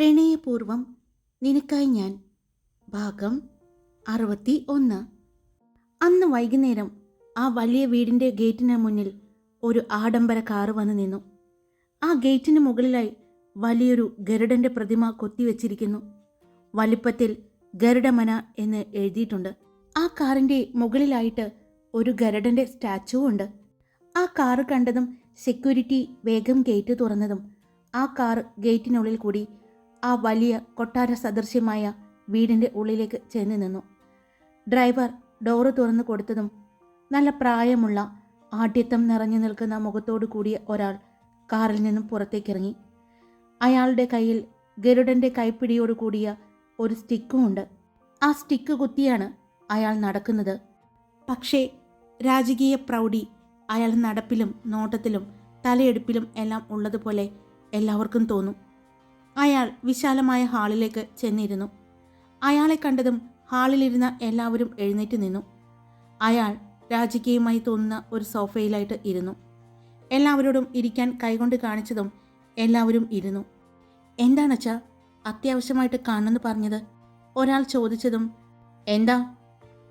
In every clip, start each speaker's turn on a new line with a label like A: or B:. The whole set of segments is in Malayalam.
A: പ്രണയപൂർവം നിനക്കായി ഞാൻ. ഭാഗം അറുപത്തി ഒന്ന് അന്ന് വൈകുന്നേരം ആ വലിയ വീടിന്റെ ഗേറ്റിന് മുന്നിൽ ഒരു ആഡംബര കാറ് വന്നു നിന്നു. ആ ഗേറ്റിന് മുകളിലായി വലിയൊരു ഗരുഡന്റെ പ്രതിമ കൊത്തിവെച്ചിരിക്കുന്നു. വലിപ്പത്തിൽ ഗരുഡമന എന്ന് എഴുതിയിട്ടുണ്ട്. ആ കാറിന്റെ മുകളിലായിട്ട് ഒരു ഗരുഡന്റെ സ്റ്റാച്ചു ഉണ്ട്. ആ കാറ് കണ്ടതും സെക്യൂരിറ്റി വേഗം ഗേറ്റ് തുറന്നതും ആ കാർ ഗേറ്റിനുള്ളിൽ കൂടി ആ വലിയ കൊട്ടാര സദൃശ്യമായ വീടിന്റെ ഉള്ളിലേക്ക് ചെന്ന് നിന്നു. ഡ്രൈവർ ഡോറ് തുറന്നു കൊടുത്തതും നല്ല പ്രായമുള്ള ആഢ്യത്വം നിറഞ്ഞു നിൽക്കുന്ന മുഖത്തോടു കൂടിയ ഒരാൾ കാറിൽ നിന്നും പുറത്തേക്കിറങ്ങി. അയാളുടെ കയ്യിൽ ഗരുഡന്റെ കൈപ്പിടിയോട് കൂടിയ ഒരു സ്റ്റിക്കും ഉണ്ട്. ആ സ്റ്റിക്ക് കുത്തിയാണ് അയാൾ നടക്കുന്നത്. പക്ഷേ രാജകീയ പ്രൗഢി അയാൾ നടപ്പിലും നോട്ടത്തിലും തലയെടുപ്പിലും എല്ലാം ഉള്ളതുപോലെ എല്ലാവർക്കും തോന്നും. അയാൾ വിശാലമായ ഹാളിലേക്ക് ചെന്നിരുന്നു. അയാളെ കണ്ടതും ഹാളിലിരുന്ന എല്ലാവരും എഴുന്നേറ്റ് നിന്നു. അയാൾ രാജകീയമായി തോന്നുന്ന ഒരു സോഫയിലായിട്ട് ഇരുന്നു. എല്ലാവരോടും ഇരിക്കാൻ കൈകൊണ്ട് കാണിച്ചതും എല്ലാവരും ഇരുന്നു. എന്താണച്ചാ അത്യാവശ്യമായിട്ട് കാണണമെന്ന് പറഞ്ഞത്? ഒരാൾ ചോദിച്ചതും എന്താ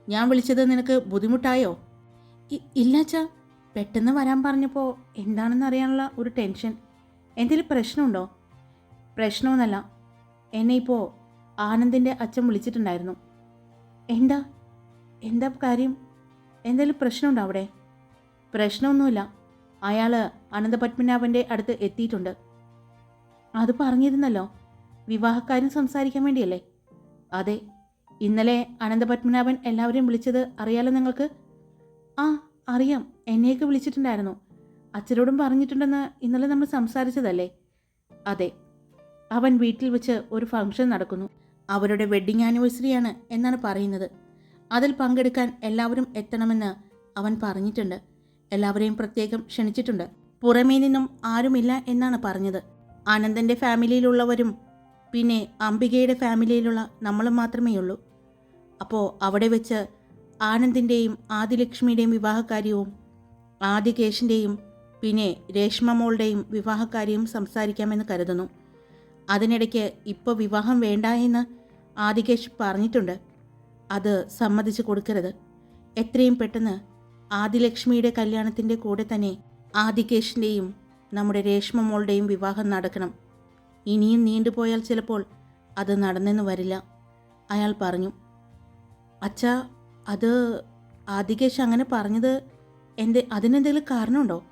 A: ഞാൻ വിളിച്ചത് നിനക്ക് ബുദ്ധിമുട്ടായോ? ഇല്ലച്ചാ പെട്ടെന്ന് വരാൻ പറഞ്ഞപ്പോൾ എന്താണെന്ന് അറിയാനുള്ള ഒരു ടെൻഷൻ. എന്തെങ്കിലും പ്രശ്നമുണ്ടോ? പ്രശ്നമൊന്നല്ല. എന്നെ ഇപ്പോൾ ആനന്ദിന്റെ അച്ഛൻ വിളിച്ചിട്ടുണ്ടായിരുന്നു. എന്താ? എന്താ കാര്യം? എന്തെങ്കിലും പ്രശ്നമുണ്ടോ അവിടെ? പ്രശ്നമൊന്നുമില്ല. അയാൾ അനന്തപത്മനാഭന്റെ അടുത്ത് എത്തിയിട്ടുണ്ട്. അത് പറഞ്ഞിരുന്നല്ലോ. വിവാഹക്കാര്യം സംസാരിക്കാൻ വേണ്ടിയല്ലേ? അതെ. ഇന്നലെ അനന്തപത്മനാഭൻ എല്ലാവരെയും വിളിച്ചത് അറിയാലോ നിങ്ങൾക്ക്? ആ അറിയാം. എന്നെയൊക്കെ വിളിച്ചിട്ടുണ്ടായിരുന്നു. അച്ഛനോടും പറഞ്ഞിട്ടുണ്ടെന്ന് ഇന്നലെ നമ്മൾ സംസാരിച്ചതല്ലേ? അതെ. അവൻ വീട്ടിൽ വെച്ച് ഒരു ഫംഗ്ഷൻ നടക്കുന്നു. അവരുടെ വെഡ്ഡിംഗ് ആനിവേഴ്സറിയാണ് എന്നാണ് പറയുന്നത്. അതിൽ പങ്കെടുക്കാൻ എല്ലാവരും എത്തണമെന്ന് അവൻ പറഞ്ഞിട്ടുണ്ട്. എല്ലാവരെയും പ്രത്യേകം ക്ഷണിച്ചിട്ടുണ്ട്. പുറമേ നിന്നും ആരുമില്ല എന്നാണ് പറഞ്ഞത്. ആനന്ദന്റെ ഫാമിലിയിലുള്ളവരും പിന്നെ അംബികയുടെ ഫാമിലിയിലുള്ള നമ്മളും മാത്രമേ ഉള്ളൂ അപ്പോൾ അവിടെ വെച്ച് ആനന്ദിന്റെയും ആദിലക്ഷ്മിയുടെയും വിവാഹകാര്യവും ആദികേശിന്റെയും പിന്നെ രേഷ്മ മോളുടെയും വിവാഹകാര്യവും സംസാരിക്കാമെന്ന് കരുതുന്നു. അതിനിടയ്ക്ക് ഇപ്പോൾ വിവാഹം വേണ്ട എന്ന് ആദികേഷ് പറഞ്ഞിട്ടുണ്ട്. അത് സമ്മതിച്ചു കൊടുക്കരുത്. എത്രയും പെട്ടെന്ന് ആദിലക്ഷ്മിയുടെ കല്യാണത്തിന്റെ കൂടെ തന്നെ ആദികേഷിന്റെയും നമ്മുടെ രേഷ്മ മോളുടെയും വിവാഹം നടക്കണം. ഇനിയും നീണ്ടുപോയാൽ ചിലപ്പോൾ അത് നടന്നെന്ന് വരില്ല അയാൾ പറഞ്ഞു. അച്ഛാ അത് ആദികേഷ് അങ്ങനെ പറഞ്ഞത് എന്റെ അതിനെന്തെങ്കിലും കാരണമുണ്ടോ?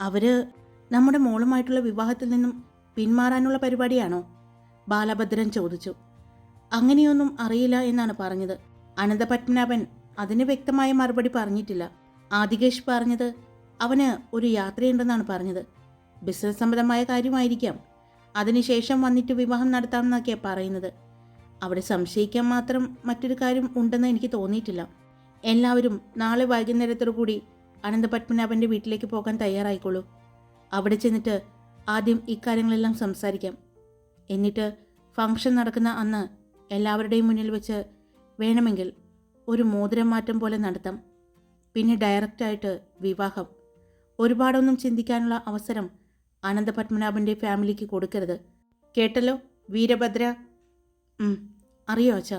A: അവർ നമ്മുടെ മോളുമായിട്ടുള്ള വിവാഹത്തിൽ നിന്നും പിന്മാറാനുള്ള പരിപാടിയാണോ? ബാലഭദ്രൻ ചോദിച്ചു. അങ്ങനെയൊന്നും അറിയില്ല എന്നാണ് പറഞ്ഞത്. അനന്തപത്മനാഭൻ അതിന് വ്യക്തമായ മറുപടി പറഞ്ഞിട്ടില്ല. ആദികേഷ് പറഞ്ഞത് അവന് ഒരു യാത്രയുണ്ടെന്നാണ് പറഞ്ഞത്. ബിസിനസ് സംബന്ധമായ കാര്യമായിരിക്കാം. അതിനുശേഷം വന്നിട്ട് വിവാഹം നടത്താമെന്നൊക്കെയാണ് പറയുന്നത്. അവിടെ സംശയിക്കാൻ മാത്രം മറ്റൊരു കാര്യം ഉണ്ടെന്ന് എനിക്ക് തോന്നിയിട്ടില്ല. എല്ലാവരും നാളെ വൈകുന്നേരത്തോടു കൂടി അനന്തപത്മനാഭന്റെ വീട്ടിലേക്ക് പോകാൻ തയ്യാറായിക്കോളൂ. അവിടെ ചെന്നിട്ട് ആദ്യം ഇക്കാര്യങ്ങളെല്ലാം സംസാരിക്കാം. എന്നിട്ട് ഫംഗ്ഷൻ നടക്കുന്ന അന്ന് എല്ലാവരുടെയും മുന്നിൽ വെച്ച് വേണമെങ്കിൽ ഒരു മോതിരം മാറ്റം പോലെ നടത്താം. പിന്നെ ഡയറക്റ്റായിട്ട് വിവാഹം. ഒരുപാടൊന്നും ചിന്തിക്കാനുള്ള അവസരം അനന്തപത്മനാഭന്റെ ഫാമിലിക്ക് കൊടുക്കരുത്. കേട്ടല്ലോ വീരഭദ്ര? അറിയോ അച്ഛ?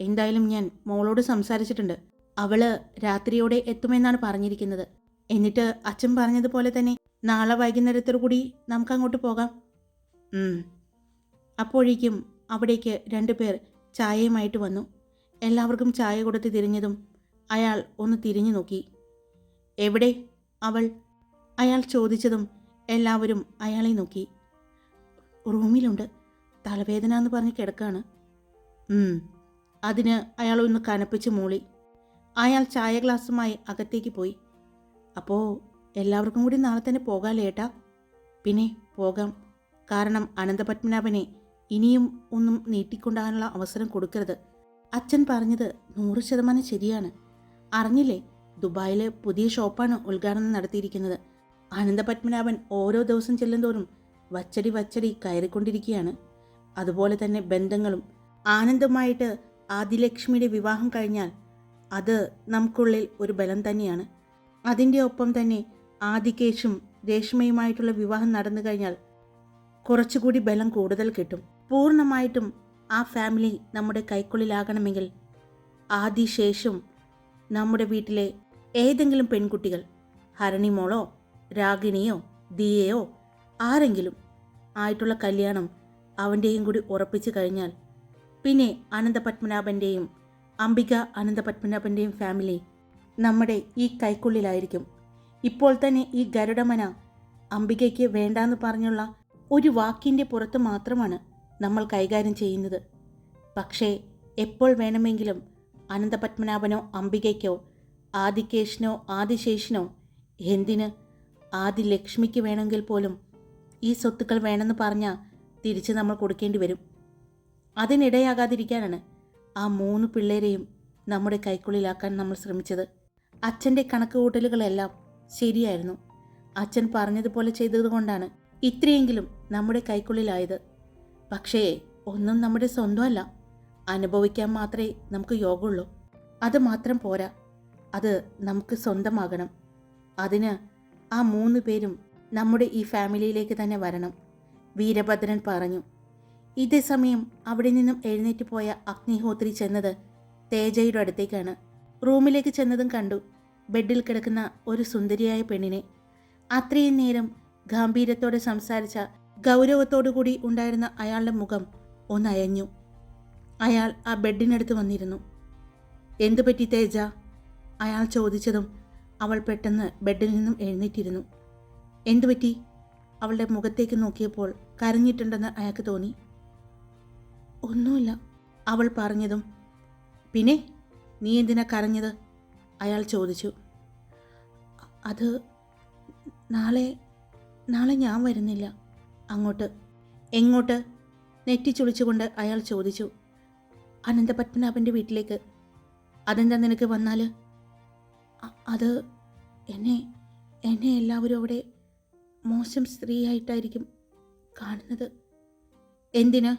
A: എന്തായാലും ഞാൻ മോളോട് സംസാരിച്ചിട്ടുണ്ട്. അവൾ രാത്രിയോടെ എത്തുമെന്നാണ് പറഞ്ഞിരിക്കുന്നത്. എന്നിട്ട് അച്ഛൻ പറഞ്ഞതുപോലെ തന്നെ നാളെ വൈകുന്നേരത്തോടു കൂടി നമുക്ക് അങ്ങോട്ട് പോകാം. അപ്പോഴേക്കും അവിടേക്ക് രണ്ടുപേർ ചായയുമായിട്ട് വന്നു. എല്ലാവർക്കും ചായ കൊടുത്ത് തിരിഞ്ഞതും അയാൾ ഒന്ന് തിരിഞ്ഞു നോക്കി. എവിടെ? അവൾ അയാൾ ചോദിച്ചതും എല്ലാവരും അയാളെ നോക്കി. റൂമിലുണ്ട്. തലവേദന എന്ന് പറഞ്ഞ് കിടക്കാണ്. അതിന് അയാൾ ഒന്ന് കനപ്പിച്ച് മൂളി. അയാൾ ചായ ഗ്ലാസ്സുമായി അകത്തേക്ക് പോയി. അപ്പോൾ എല്ലാവർക്കും കൂടി നാളെ തന്നെ പോകാം ഏട്ടാ. പിന്നെ പോകാം. കാരണം അനന്തപത്മനാഭനെ ഇനിയും ഒന്നും നീട്ടിക്കൊണ്ടാകാനുള്ള അവസരം കൊടുക്കരുത്. അച്ഛൻ പറഞ്ഞത് നൂറ് ശതമാനം ശരിയാണ്. അറിഞ്ഞില്ലേ? ദുബായിൽ പുതിയ ഷോപ്പാണ് ഉദ്ഘാടനം നടത്തിയിരിക്കുന്നത്. അനന്തപത്മനാഭൻ ഓരോ ദിവസം ചെല്ലുന്തോറും വച്ചടി വച്ചടി കയറിക്കൊണ്ടിരിക്കുകയാണ്. അതുപോലെ തന്നെ ബന്ധങ്ങളും. ആനന്ദമായിട്ട് ആദിലക്ഷ്മിയുടെ വിവാഹം കഴിഞ്ഞാൽ അത് നമുക്കുള്ളിൽ ഒരു ബലം തന്നെയാണ്. അതിന്റെ ഒപ്പം തന്നെ ആദികേശും രേഷ്മയുമായിട്ടുള്ള വിവാഹം നടന്നു കഴിഞ്ഞാൽ കുറച്ചുകൂടി ബലം കൂടുതൽ കിട്ടും. പൂർണമായിട്ടും ആ ഫാമിലി നമ്മുടെ കൈക്കുള്ളിലാകണമെങ്കിൽ ആദിശേഷും നമ്മുടെ വീട്ടിലെ ഏതെങ്കിലും പെൺകുട്ടികൾ ഹരണിമോളോ രാഗിണിയോ ദിയയോ ആരെങ്കിലും ആയിട്ടുള്ള കല്യാണം അവന്റെയും കൂടി ഉറപ്പിച്ചു കഴിഞ്ഞാൽ പിന്നെ അനന്തപത്മനാഭന്റെയും അംബിക അനന്തപത്മനാഭന്റെയും ഫാമിലി നമ്മുടെ ഈ കൈക്കുള്ളിലായിരിക്കും. ഇപ്പോൾ തന്നെ ഈ ഗരുഡമന അംബികയ്ക്ക് വേണ്ടാന്ന് പറഞ്ഞുള്ള ഒരു വാക്കിന്റെ പുറത്ത് മാത്രമാണ് നമ്മൾ കൈകാര്യം ചെയ്യുന്നത്. പക്ഷേ എപ്പോൾ വേണമെങ്കിലും അനന്തപത്മനാഭനോ അംബികയ്ക്കോ ആദികേശനോ ആദിശേഷനോ എന്തിന് ആദി ലക്ഷ്മിക്ക് വേണമെങ്കിൽ പോലും ഈ സ്വത്തുക്കൾ വേണമെന്ന് പറഞ്ഞാൽ തിരിച്ച് നമ്മൾ കൊടുക്കേണ്ടി വരും. അതിനിടയാകാതിരിക്കാനാണ് ആ മൂന്ന് പിള്ളേരെയും നമ്മുടെ കൈക്കുള്ളിലാക്കാൻ നമ്മൾ ശ്രമിച്ചത്. അച്ഛന്റെ കണക്കുകൂട്ടലുകളെല്ലാം ശരിയായിരുന്നു. അച്ഛൻ പറഞ്ഞതുപോലെ ചെയ്തതുകൊണ്ടാണ് ഇത്രയെങ്കിലും നമ്മുടെ കൈക്കുള്ളിലായത്. പക്ഷേ ഒന്നും നമ്മുടെ സ്വന്തമല്ല. അനുഭവിക്കാൻ മാത്രമേ നമുക്ക് യോഗമുള്ളൂ. അത് മാത്രം പോരാ. അത് നമുക്ക് സ്വന്തമാകണം. അതിന് ആ മൂന്ന് പേരും നമ്മുടെ ഈ ഫാമിലിയിലേക്ക് തന്നെ വരണം. വീരഭദ്രൻ പറഞ്ഞു. ഇതേ സമയം അവിടെ നിന്നും എഴുന്നേറ്റ് പോയ അഗ്നിഹോത്രി ചെന്നത് തേജയുടെ അടുത്തേക്കാണ്. റൂമിലേക്ക് ചെന്നതും കണ്ടു. ബെഡിൽ കിടക്കുന്ന ഒരു സുന്ദരിയായ പെണ്ണിനെ അത്രയും നേരം ഗാംഭീര്യത്തോടെ സംസാരിച്ച ഗൗരവത്തോടു കൂടി ഉണ്ടായിരുന്ന അയാളുടെ മുഖം ഒന്നയഞ്ഞു. അയാൾ ആ ബെഡിനടുത്ത് വന്നിരുന്നു. എന്തു പറ്റി തേജ? അയാൾ ചോദിച്ചതും അവൾ പെട്ടെന്ന് ബെഡിൽ നിന്നും എഴുന്നേറ്റിരുന്നു. എന്തു പറ്റി? അവളുടെ മുഖത്തേക്ക് നോക്കിയപ്പോൾ കരഞ്ഞിട്ടുണ്ടെന്ന് അയാൾക്ക് തോന്നി. ഒന്നുമില്ല അവൾ പറഞ്ഞതും. പിന്നെ? നീ എന്തിനാ കരഞ്ഞത്? അയാൾ ചോദിച്ചു അത് നാളെ നാളെ ഞാൻ വരുന്നില്ല. അങ്ങോട്ട് എങ്ങോട്ട്? നെറ്റിച്ചുളിച്ചുകൊണ്ട് അയാൾ ചോദിച്ചു അനന്തപത്മനാഭന്റെ വീട്ടിലേക്ക്. അതെന്താ നിനക്ക് വന്നാൽ അത് എന്നെ എന്നെ എല്ലാവരും അവിടെ മോശം സ്ത്രീയായിട്ടായിരിക്കും കാണുന്നത്. എന്തിന്?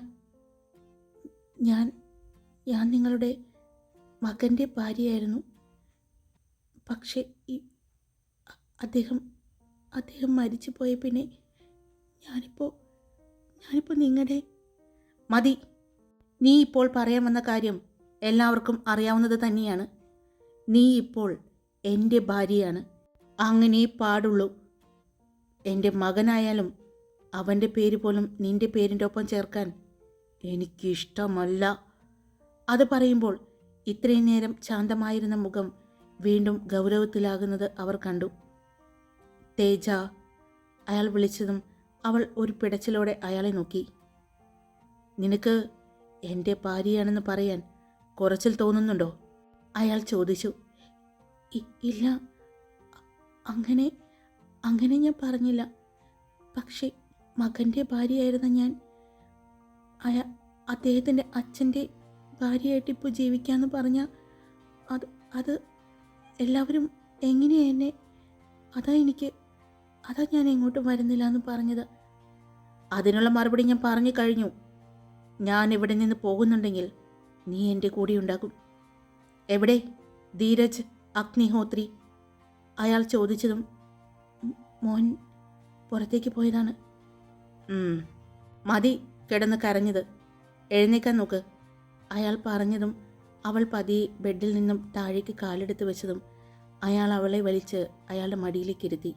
A: ഞാൻ ഞാൻ നിങ്ങളുടെ മകന്റെ ഭാര്യയായിരുന്നു. പക്ഷേ ഈ അദ്ദേഹം അദ്ദേഹം മരിച്ചു പോയ പിന്നെ ഞാനിപ്പോൾ ഞാനിപ്പോൾ നിങ്ങളുടെ മതി നീ ഇപ്പോൾ പറയാൻ വന്ന കാര്യം എല്ലാവർക്കും അറിയാവുന്നത് തന്നെയാണ്. നീ ഇപ്പോൾ എന്റെ ഭാര്യയാണ്. അങ്ങനെ പാടുള്ളൂ. എന്റെ മകനായാലും അവന്റെ പേര് പോലും നിന്റെ പേരിന്റെ ഒപ്പം ചേർക്കാൻ എനിക്കിഷ്ടമല്ല. അത് പറയുമ്പോൾ ഇത്രയും നേരം ശാന്തമായിരുന്ന മുഖം വീണ്ടും ഗൗരവത്തിലാകുന്നത് അവർ കണ്ടു. തേജ അയാൾ വിളിച്ചതും അവൾ ഒരു പിടച്ചിലോടെ അയാളെ നോക്കി. നിനക്ക് എന്റെ ഭാര്യയാണെന്ന് പറയാൻ കുറച്ചിൽ തോന്നുന്നുണ്ടോ? അയാൾ ചോദിച്ചു. ഇല്ല. അങ്ങനെ അങ്ങനെ ഞാൻ പറഞ്ഞില്ല. പക്ഷേ മകന്റെ ഭാര്യയായിരുന്ന ഞാൻ അയാ അദ്ദേഹത്തിന്റെ അച്ഛന്റെ ഭാര്യയായിട്ട് ഇപ്പോൾ ജീവിക്കാമെന്ന് പറഞ്ഞാൽ അത് അത് എല്ലാവരും എങ്ങനെയാ എന്നെ? അതാ എനിക്ക് അതാ ഞാൻ എങ്ങോട്ടും വരുന്നില്ല എന്ന് പറഞ്ഞത്. അതിനുള്ള മറുപടി ഞാൻ പറഞ്ഞു കഴിഞ്ഞു. ഞാൻ ഇവിടെ നിന്ന് പോകുന്നുണ്ടെങ്കിൽ നീ എന്റെ കൂടെ ഉണ്ടാകും. എവിടെ? ധീരജ് അഗ്നിഹോത്രി. അയാൾ ചോദിച്ചതും മോൻ പുറത്തേക്ക് പോയതാണ്. "ഉം, മതി കിടന്ന് കരഞ്ഞത്. എഴുന്നേക്കാൻ നോക്ക് അയാൾ പറഞ്ഞതും അവൾ പതിയെ ബെഡിൽ നിന്നും താഴേക്ക് കാലെടുത്ത് വെച്ചതും അയാൾ അവളെ വലിച്ച് അയാളുടെ മടിയിലേക്ക് ഇരുത്തി.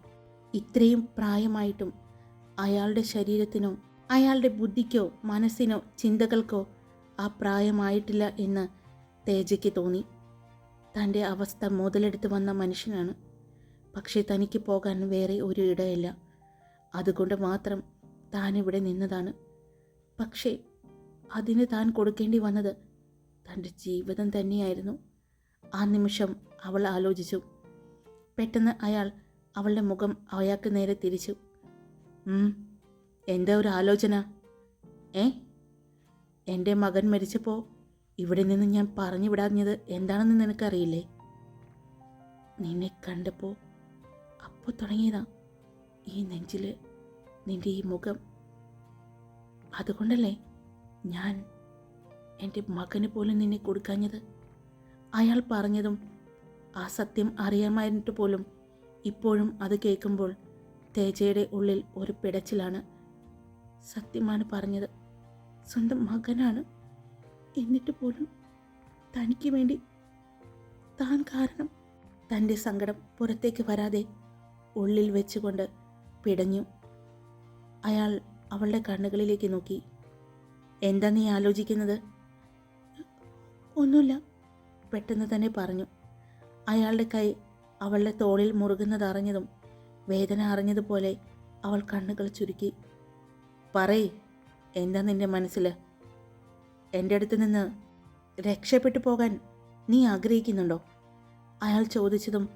A: ഇത്രയും പ്രായമായിട്ടും അയാളുടെ ശരീരത്തിനോ അയാളുടെ ബുദ്ധിക്കോ മനസ്സിനോ ചിന്തകൾക്കോ ആ പ്രായമായിട്ടില്ല എന്ന് തേജയ്ക്ക് തോന്നി. തന്റെ അവസ്ഥ മുതലെടുത്ത് വന്ന മനുഷ്യനാണ്. പക്ഷേ തനിക്ക് പോകാൻ വേറെ ഒരു ഇടയില്ല. അതുകൊണ്ട് മാത്രം താൻ ഇവിടെ നിന്നതാണ്. പക്ഷേ അതിന് താൻ കൊടുക്കേണ്ടി വന്നത് തന്റെ ജീവിതം തന്നെയായിരുന്നു. ആ നിമിഷം അവൾ ആലോചിച്ചു. പെട്ടെന്ന് അയാൾ അവളുടെ മുഖം അയാൾക്ക് നേരെ തിരിച്ചു. എന്താ ഒരു ആലോചന? ഏ? എന്റെ മകൻ മരിച്ചപ്പോൾ ഇവിടെ നിന്ന് ഞാൻ പറഞ്ഞു വിടാഞ്ഞത് എന്താണെന്ന് നിനക്കറിയില്ലേ? നിന്നെ കണ്ടപ്പോൾ അപ്പോൾ തുടങ്ങിയതാ. ഈ നെഞ്ചിൽ നിന്റെ ഈ മുഖം. അതുകൊണ്ടല്ലേ ഞാൻ എന്റെ മകന് പോലും നിന്നെ കൊടുക്കാഞ്ഞത്? അയാൾ പറഞ്ഞതും ആ സത്യം അറിയാമായിരുന്നിട്ട് പോലും ഇപ്പോഴും അത് കേൾക്കുമ്പോൾ തേജയുടെ ഉള്ളിൽ ഒരു പിടച്ചിലാണ്. സത്യമാണ് പറഞ്ഞത്. സ്വന്തം മകനാണ്. എന്നിട്ട് പോലും തനിക്ക് വേണ്ടി താൻ കാരണം തന്റെ സങ്കടം പുറത്തേക്ക് വരാതെ ഉള്ളിൽ വെച്ചുകൊണ്ട് പിടഞ്ഞു. അയാൾ അവളുടെ കണ്ണുകളിലേക്ക് നോക്കി. എന്താ നീ ആലോചിക്കുന്നത്? ഒന്നുമില്ല. പെട്ടെന്ന് തന്നെ പറഞ്ഞു. അയാളുടെ കൈ അവളുടെ തോളിൽ മുറുകുന്നത് അറിഞ്ഞതും വേദന അറിഞ്ഞതുപോലെ അവൾ കണ്ണുകൾ ചുരുക്കി. പറയ് എന്താ നിന്റെ മനസ്സിൽ എന്റെ അടുത്ത് നിന്ന് രക്ഷപ്പെട്ടു പോകാൻ നീ ആഗ്രഹിക്കുന്നുണ്ടോ? അയാൾ ചോദിച്ചതും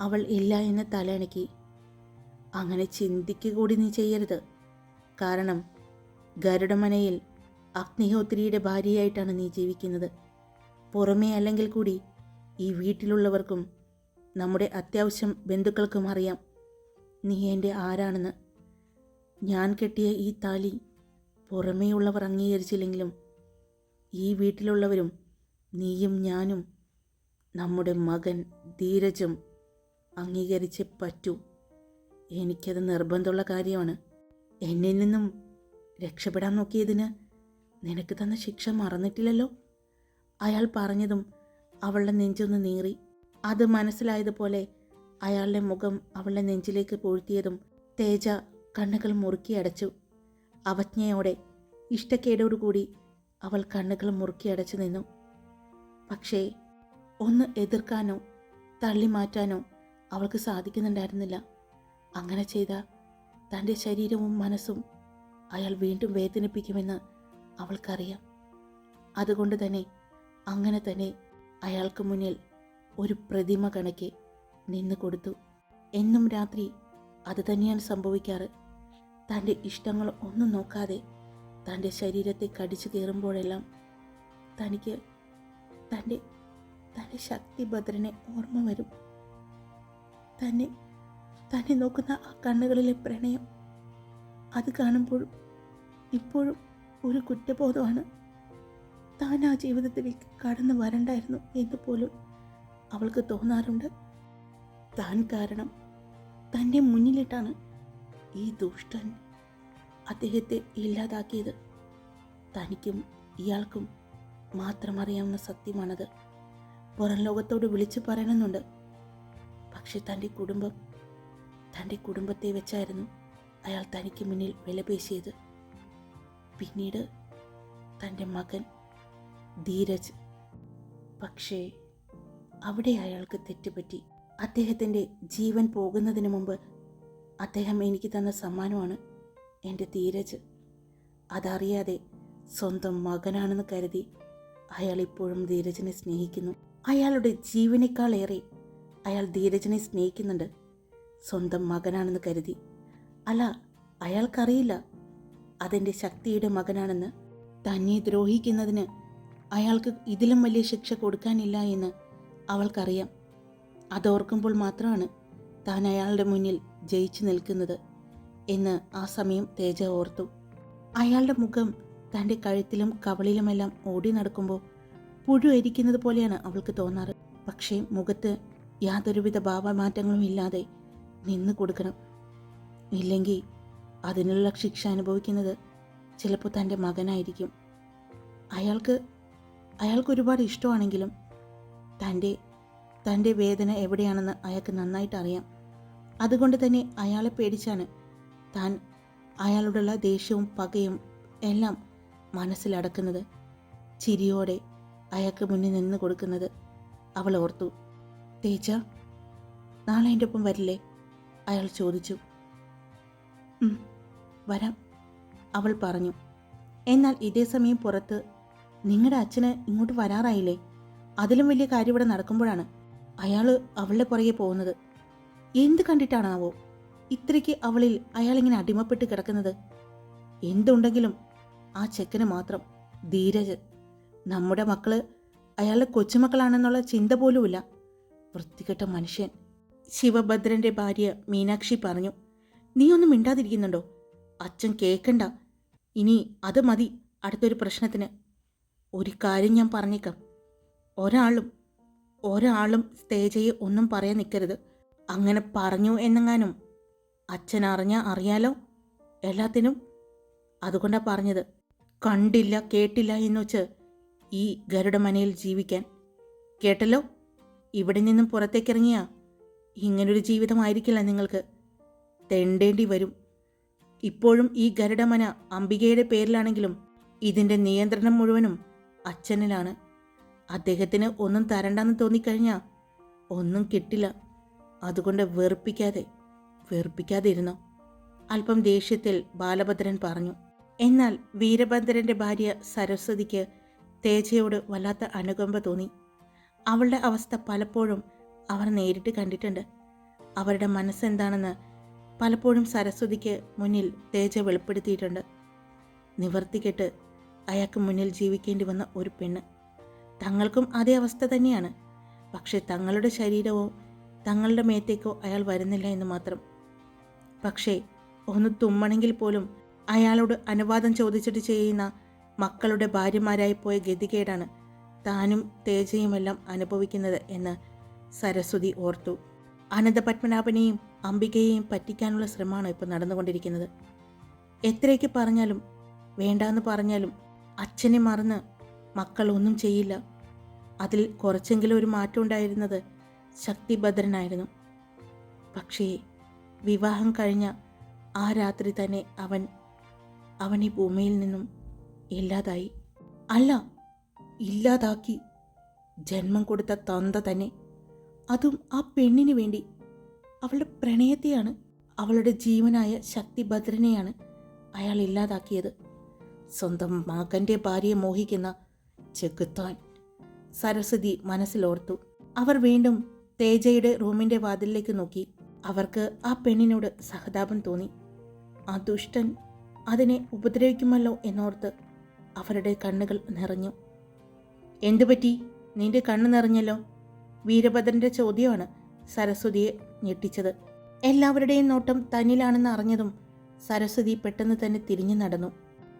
A: അവൾ ഇല്ല എന്ന് തലയണക്കി. അങ്ങനെ ചിന്തിക്കുക കൂടി നീ ചെയ്യരുത്. കാരണം ഗരുഡമനയിൽ അഗ്നിഹോത്രിയുടെ ഭാര്യയായിട്ടാണ് നീ ജീവിക്കുന്നത്. പുറമേ അല്ലെങ്കിൽ കൂടി ഈ വീട്ടിലുള്ളവർക്കും നമ്മുടെ അത്യാവശ്യം ബന്ധുക്കൾക്കും അറിയാം. നീ എന്റെ ആരാണെന്ന്. ഞാൻ കെട്ടിയ ഈ താലി പുറമേയുള്ളവർ അംഗീകരിച്ചില്ലെങ്കിലും ഈ വീട്ടിലുള്ളവരും നീയും ഞാനും നമ്മുടെ മകൻ ധീരജും അംഗീകരിച്ചേ പറ്റൂ. എനിക്കത് നിർബന്ധമുള്ള കാര്യമാണ്. എന്നിൽ നിന്നും രക്ഷപ്പെടാൻ നോക്കിയതിന് നിനക്ക് തന്ന ശിക്ഷ മറന്നിട്ടില്ലല്ലോ? അയാൾ പറഞ്ഞതും അവളുടെ നെഞ്ചൊന്ന് നീറി. അത് മനസ്സിലായതുപോലെ അയാളുടെ മുഖം അവളുടെ നെഞ്ചിലേക്ക് പൂഴ്ത്തിയതും തേജ കണ്ണുകൾ മുറുക്കി അടച്ചു. അവജ്ഞയോടെ ഇഷ്ടക്കേടോടുകൂടി അവൾ കണ്ണുകൾ മുറുക്കി അടച്ചു നിന്നു. പക്ഷേ ഒന്ന് എതിർക്കാനോ തള്ളി മാറ്റാനോ അവൾക്ക് സാധിക്കുന്നുണ്ടായിരുന്നില്ല. അങ്ങനെ ചെയ്ത തന്റെ ശരീരവും മനസ്സും അയാൾ വീണ്ടും വേദനിപ്പിക്കുമെന്ന് അവൾക്കറിയാം. അതുകൊണ്ട് തന്നെ അങ്ങനെ തന്നെ അയാൾക്ക് മുന്നിൽ ഒരു പ്രതിമ കണക്കെ നിന്നു കൊടുത്തു. എന്നും രാത്രി അത് തന്നെയാണ് സംഭവിക്കാറ്. തന്റെ ഇഷ്ടങ്ങൾ ഒന്നും നോക്കാതെ തന്റെ ശരീരത്തെ കടിച്ചു കയറുമ്പോഴെല്ലാം തനിക്ക് തന്റെ തന്റെ ശക്തിഭദ്രനെ ഓർമ്മ വരും. തന്നെ തന്നെ നോക്കുന്ന ആ കണ്ണുകളിലെ പ്രണയം അത് കാണുമ്പോഴും ഇപ്പോഴും ഒരു കുറ്റബോധമാണ്. താൻ ആ ജീവിതത്തിലേക്ക് കടന്നു വരണ്ടായിരുന്നു എന്ന് പോലും അവൾക്ക് തോന്നാറുണ്ട്. താൻ കാരണം തന്റെ മുന്നിലിട്ടാണ് ഈ ദുഷ്ടൻ അദ്ദേഹത്തെ ഇല്ലാതാക്കിയത്. തനിക്കും ഇയാൾക്കും മാത്രം അറിയാവുന്ന സത്യമാണത്. പുറം ലോകത്തോട് വിളിച്ചു പറയണമെന്നുണ്ട്. പക്ഷെ തന്റെ കുടുംബം തന്റെ കുടുംബത്തെ വെച്ചായിരുന്നു അയാൾ തനിക്ക് മുന്നിൽ വിലപേശിയത്. പിന്നീട് തന്റെ മകൻ ധീരജ്. പക്ഷേ അവിടെ അയാൾക്ക് തെറ്റുപറ്റി. അദ്ദേഹത്തിന്റെ ജീവൻ പോകുന്നതിന് മുമ്പ് അദ്ദേഹം എനിക്ക് തന്ന സമ്മാനമാണ് എന്റെ ധീരജ്. അതറിയാതെ സ്വന്തം മകനാണെന്ന് കരുതി അയാൾ ഇപ്പോഴും ധീരജിനെ സ്നേഹിക്കുന്നു. അയാളുടെ ജീവനേക്കാളേറെ അയാൾ ധീരജിനെ സ്നേഹിക്കുന്നുണ്ട്. സ്വന്തം മകനാണെന്ന് കരുതി. അല്ല അയാൾക്കറിയില്ല. അതെന്റെ ശക്തിയുടെ മകനാണെന്ന്. തന്നെ ദ്രോഹിക്കുന്നതിന് അയാൾക്ക് ഇതിലും വലിയ ശിക്ഷ കൊടുക്കാനില്ല എന്ന് അവൾക്കറിയാം. അതോർക്കുമ്പോൾ മാത്രമാണ് താൻ അയാളുടെ മുന്നിൽ ജയിച്ചു നിൽക്കുന്നത് എന്ന് ആ സമയം തേജ ഓർത്തു. അയാളുടെ മുഖം തന്റെ കഴുത്തിലും കവളിലുമെല്ലാം ഓടി നടക്കുമ്പോൾ പുഴു എരിക്കുന്നത് പോലെയാണ് അവൾക്ക് തോന്നാറ്. പക്ഷേ മുഖത്ത് യാതൊരുവിധ ഭാവമാറ്റങ്ങളും ഇല്ലാതെ നിന്ന് കൊടുക്കണം. ഇല്ലെങ്കിൽ അതിനുള്ള ശിക്ഷ അനുഭവിക്കുന്നത് ചിലപ്പോൾ തന്റെ മകനായിരിക്കും. അയാൾക്ക് അയാൾക്ക് ഒരുപാട് ഇഷ്ടമാണെങ്കിലും തന്റെ തന്റെ വേദന എവിടെയാണെന്ന് അയാൾക്ക് നന്നായിട്ട് അറിയാം അതുകൊണ്ട് തന്നെ അയാളെ പേടിച്ചാണ് താൻ അയാളോടുള്ള ദേഷ്യവും പകയും എല്ലാം മനസ്സിലടക്കുന്നത് ചിരിയോടെ അയാൾക്ക് മുന്നിൽ നിന്ന് കൊടുക്കുന്നത് അവൾ ഓർത്തു. തേജ നാളെ എന്റെ ഒപ്പം വരില്ലേ? അയാൾ ചോദിച്ചു. "ഉം, വരാം അവൾ പറഞ്ഞു. എന്നാൽ ഇതേ സമയം പുറത്ത് നിങ്ങളുടെ അച്ഛന് ഇങ്ങോട്ട് വരാറായില്ലേ? അതിലും വലിയ കാര്യം ഇവിടെ നടക്കുമ്പോഴാണ് അയാൾ അവളുടെ പുറകെ പോകുന്നത്. എന്ത് കണ്ടിട്ടാണാവോ ഇത്രയ്ക്ക് അവളിൽ അയാളിങ്ങനെ അടിമപ്പെട്ട് കിടക്കുന്നത്. എന്തുണ്ടെങ്കിലും ആ ചെക്കന് മാത്രം ധീരജ്. നമ്മുടെ മക്കൾ അയാളുടെ കൊച്ചുമക്കളാണെന്നുള്ള ചിന്ത പോലുമില്ല. വൃത്തികെട്ട മനുഷ്യൻ. ശിവഭദ്രന്റെ ഭാര്യ മീനാക്ഷി പറഞ്ഞു നീ ഒന്നും മിണ്ടാതിരിക്കുന്നുണ്ടോ? അച്ഛൻ കേൾക്കണ്ട ഇനി അത് മതി അടുത്തൊരു പ്രശ്നത്തിന്. ഒരു കാര്യം ഞാൻ പറഞ്ഞേക്കാം. ഒരാളും ഒരാളും തേജയെ ഒന്നും പറയാൻ നിൽക്കരുത് അങ്ങനെ പറഞ്ഞു എന്നെങ്ങാനും അച്ഛൻ അറിഞ്ഞാൽ അറിയാലോ? എല്ലാത്തിനും അതുകൊണ്ടാണ് പറഞ്ഞത്. കണ്ടില്ല കേട്ടില്ല എന്ന് വെച്ച് ഈ ഗരുഡമനയിൽ ജീവിക്കാൻ. കേട്ടല്ലോ? ഇവിടെ നിന്നും പുറത്തേക്കിറങ്ങിയ ഇങ്ങനൊരു ജീവിതമായിരിക്കില്ല നിങ്ങൾക്ക്. തെണ്ടേണ്ടി വരും. ഇപ്പോഴും ഈ ഗരുഡമന അംബികയുടെ പേരിലാണെങ്കിലും ഇതിന്റെ നിയന്ത്രണം മുഴുവനും അച്ഛനിലാണ്. അദ്ദേഹത്തിന് ഒന്നും തരണ്ടെന്ന് തോന്നിക്കഴിഞ്ഞാൽ ഒന്നും കിട്ടില്ല. അതുകൊണ്ട് വെറുപ്പിക്കാതെ വെറുപ്പിക്കാതെ ഇരുന്നോ അല്പം ദേഷ്യത്തിൽ ബാലഭദ്രൻ പറഞ്ഞു എന്നാൽ വീരഭദ്രന്റെ ഭാര്യ സരസ്വതിക്ക് തേജയോട് വല്ലാത്ത അനുകമ്പ തോന്നി. അവളുടെ അവസ്ഥ പലപ്പോഴും അവർ നേരിട്ട് കണ്ടിട്ടുണ്ട്. അവരുടെ മനസ്സെന്താണെന്ന് പലപ്പോഴും സരസ്വതിക്ക് മുന്നിൽ തേജ വെളിപ്പെടുത്തിയിട്ടുണ്ട്. നിവർത്തിക്കെട്ട് അയാൾക്ക് മുന്നിൽ ജീവിക്കേണ്ടി വന്ന ഒരു പെണ്ണ്. തങ്ങൾക്കും അതേ അവസ്ഥ തന്നെയാണ്. പക്ഷേ തങ്ങളുടെ ശരീരമോ തങ്ങളുടെ മേത്തേക്കോ അയാൾ വരുന്നില്ല എന്ന് മാത്രം. പക്ഷേ ഒന്ന് തുമ്മണെങ്കിൽ പോലും അയാളോട് അനുവാദം ചോദിച്ചിട്ട് ചെയ്യുന്ന മക്കളുടെ ഭാര്യമാരായി പോയ ഗതികേടാണ് താനും തേജയുമെല്ലാം അനുഭവിക്കുന്നത് എന്ന് സരസ്വതി ഓർത്തു. അനന്തപത്മനാഭനെയും അംബികയെയും പറ്റിക്കാനുള്ള ശ്രമമാണ് ഇപ്പോൾ നടന്നുകൊണ്ടിരിക്കുന്നത്. എത്രയൊക്കെ പറഞ്ഞാലും വേണ്ടാന്ന് പറഞ്ഞാലും അച്ഛനെ മറന്ന് മക്കൾ ഒന്നും ചെയ്യില്ല. അതിൽ കുറച്ചെങ്കിലും ഒരു മാറ്റം ഉണ്ടായിരുന്നത് ശക്തിഭദ്രനായിരുന്നു. പക്ഷേ വിവാഹം കഴിഞ്ഞ ആ രാത്രി തന്നെ അവൻ അവൻ ഈ ഭൂമിയിൽ നിന്നും ഇല്ലാതായി. അല്ല ഇല്ലാതാക്കി. ജന്മം കൊടുത്ത തന്ത തന്നെ. അതും ആ പെണ്ണിന് വേണ്ടി. അവളുടെ പ്രണയത്തെയാണ് അവളുടെ ജീവനായ ശക്തിഭദ്രനെയാണ് അയാൾ ഇല്ലാതാക്കിയത്. സ്വന്തം മകന്റെ ഭാര്യയെ മോഹിക്കുന്ന ചെക്കുത്താൻ സരസ്വതി മനസ്സിലോർത്തു. അവർ വീണ്ടും തേജയുടെ റൂമിന്റെ വാതിലിലേക്ക് നോക്കി. അവർക്ക് ആ പെണ്ണിനോട് സഹതാപം തോന്നി. ആ ദുഷ്ടൻ അതിനെ ഉപദ്രവിക്കുമല്ലോ എന്നോർത്ത് അവരുടെ കണ്ണുകൾ നിറഞ്ഞു. എന്തുപറ്റി നിന്റെ കണ്ണ് നിറഞ്ഞല്ലോ? വീരഭദ്രന്റെ ചോദ്യമാണ് സരസ്വതിയെ ഞെട്ടിച്ചത്. എല്ലാവരുടെയും നോട്ടം തന്നിലാണെന്ന് അറിഞ്ഞതും സരസ്വതി പെട്ടെന്ന് തന്നെ തിരിഞ്ഞു നടന്നു.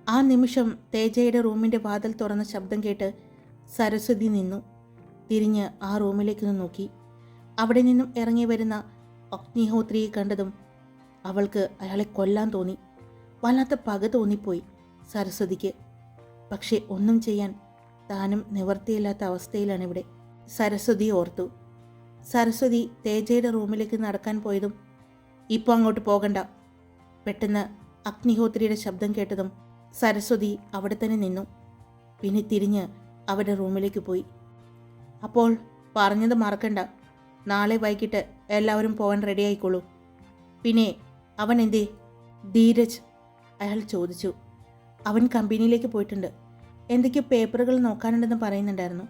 A: ആ നിമിഷം തേജയുടെ റൂമിന്റെ വാതിൽ തുറന്ന ശബ്ദം കേട്ട് സരസ്വതി നിന്നു. തിരിഞ്ഞ് ആ റൂമിലേക്ക് നോക്കി. അവിടെ നിന്നും ഇറങ്ങി വരുന്ന അഗ്നിഹോത്രിയെ കണ്ടതും അവൾക്ക് അയാളെ കൊല്ലാൻ തോന്നി. വല്ലാത്ത പക തോന്നിപ്പോയി സരസ്വതിക്ക്. പക്ഷേ ഒന്നും ചെയ്യാൻ താനും നിവർത്തിയില്ലാത്ത അവസ്ഥയിലാണ് ഇവിടെ. സരസ്വതി ഓർത്തു. സരസ്വതി തേജയുടെ റൂമിലേക്ക് നടക്കാൻ പോയതും ഇപ്പോൾ അങ്ങോട്ട് പോകണ്ട. പെട്ടെന്ന് അഗ്നിഹോത്രിയുടെ ശബ്ദം കേട്ടതും സരസ്വതി അവിടെ തന്നെ നിന്നു. പിന്നെ തിരിഞ്ഞ് അവരുടെ റൂമിലേക്ക് പോയി. അപ്പോൾ പറഞ്ഞത് മറക്കണ്ട. നാളെ വൈകിട്ട് എല്ലാവരും പോകാൻ റെഡി ആയിക്കോളൂ. പിന്നെ അവൻ എന്തേ? ധീരജ് അയാൾ ചോദിച്ചു. അവൻ കമ്പനിയിലേക്ക് പോയിട്ടുണ്ട്. എന്തൊക്കെയോ പേപ്പറുകൾ നോക്കാനുണ്ടെന്ന് പറയുന്നുണ്ടായിരുന്നു.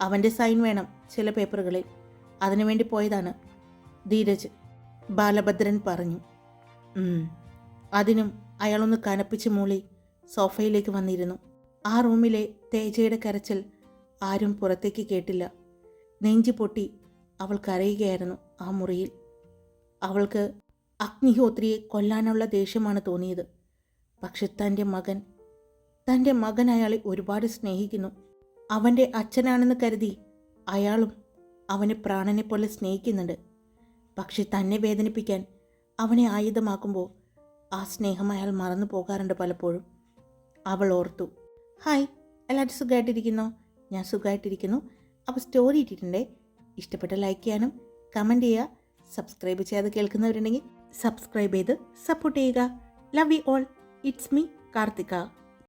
A: അവന്റെ സൈൻ വേണം ചില പേപ്പറുകളിൽ. അതിനുവേണ്ടി പോയതാണ്. ധീരജ് ബാലഭദ്രൻ പറഞ്ഞു. അതിനും അയാളൊന്ന് കനപ്പിച്ച് മൂളി. സോഫയിലേക്ക് വന്നിരുന്നു. ആ റൂമിലെ തേജയുടെ കരച്ചിൽ ആരും പുറത്തേക്ക് കേട്ടില്ല. നെഞ്ചു പൊട്ടി അവൾ കരയുകയായിരുന്നു ആ മുറിയിൽ. അവൾക്ക് അഗ്നിഹോത്രിയെ കൊല്ലാനുള്ള ദേഷ്യമാണ് തോന്നിയത്. പക്ഷെ തന്റെ മകൻ തന്റെ മകൻ അയാളെ ഒരുപാട് സ്നേഹിക്കുന്നു. അവന്റെ അച്ഛനാണെന്ന് കരുതി അയാളും അവനെ പ്രാണനെ പോലെ സ്നേഹിക്കുന്നുണ്ട്. പക്ഷെ തന്നെ വേദനിപ്പിക്കാൻ അവനെ ആയുധമാക്കുമ്പോൾ ആ സ്നേഹം അയാൾ മറന്നു പോകാറുണ്ട് പലപ്പോഴും. അവൾ ഓർത്തു. ഹായ് എല്ലാവരും സുഖമായിട്ടിരിക്കുന്നോ ഞാൻ സുഖമായിട്ടിരിക്കുന്നു അപ്പോൾ സ്റ്റോറി ഇട്ടിട്ടുണ്ടേ? ഇഷ്ടപ്പെട്ട ലൈക്ക് ചെയ്യാനും കമന്റ് ചെയ്യുക സബ്സ്ക്രൈബ് ചെയ്യാതെ കേൾക്കുന്നവരുണ്ടെങ്കിൽ സബ്സ്ക്രൈബ് ചെയ്ത് സപ്പോർട്ട് ചെയ്യുക. Love you all. It's me Karthika.